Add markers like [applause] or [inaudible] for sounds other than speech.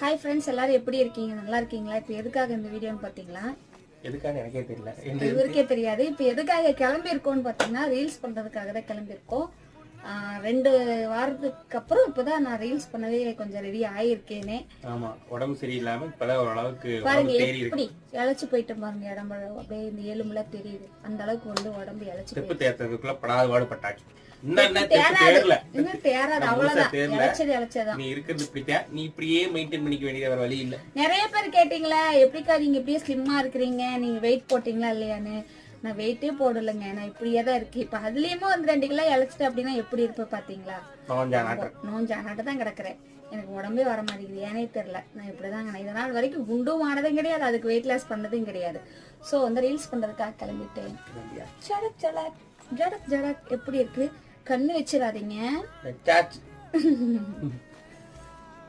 Hi friends எல்லாரும் எப்படி இருக்கீங்க? நல்லா இருக்கீங்களா? இப்போ எதுக்காக இந்த வீடியோன்னு பார்த்தீங்களா எதுக்காக எனக்கே தெரியல. இவருக்கே தெரியாது. இப்போ எதுக்காக கிளம்பியிருக்கோம்னு பார்த்தீங்கன்னா ரீல்ஸ் பண்ணுறதுக்காக தான் கிளம்பியிருக்கோம். ரெண்டு வாரத்துக்கு அப்புறம் இப்போதான் நான் ரீல்ஸ் பண்ணவே கொஞ்சம் ரெடி ஆயிருக்கேனே. ஆமா உடம்பு சரியில்லாம இப்பதான் ஓரளவுக்கு பாருங்க எப்படி இழைச்சு போயிட்டு பாருங்க இடம் அப்படியே இந்த எலும்புல தெரியுது. அந்த அளவுக்கு வந்து உடம்பு இழைச்சு செப்பு தேர்த்ததுக்குள்ள படாத பாடுபட்டாச்சு நீ இருக்கிறது இப்படித்தான். நீ இப்படியே மெயின்டைன் பண்ணிக்க வேண்டியது வேற வழி இல்ல. நிறைய பேர் கேட்டீங்களா எப்படிக்கா நீங்க இப்படியே ஸ்லிம்மா இருக்கிறீங்க? நீங்க வெயிட் போட்டீங்களா இல்லையான்னு? நான் வெயிட்டே போடலைங்க. நான் இப்படியே தான் இருக்கு இப்ப அதுலயுமே வந்து ரெண்டு கிலோ இழைச்சிட்டு அப்படின்னா எப்படி இருப்ப பாத்தீங்களா? நோஞ்சானாட்ட தான் கிடக்குறேன். எனக்கு உடம்பே வர மாட்டேங்குது. ஏனே தெரியல. நான் இப்படிதான் நான் இதனால் வரைக்கும் குண்டும் ஆனதும் கிடையாது. அதுக்கு வெயிட் லாஸ் பண்ணதும் கிடையாது. ஸோ வந்து ரீல்ஸ் பண்றதுக்காக கிளம்பிட்டேன். ஜடக் ஜடக் ஜடக் ஜடக் எப்படி இருக்கு? கண்ணு வச்சிடாதீங்க. [laughs]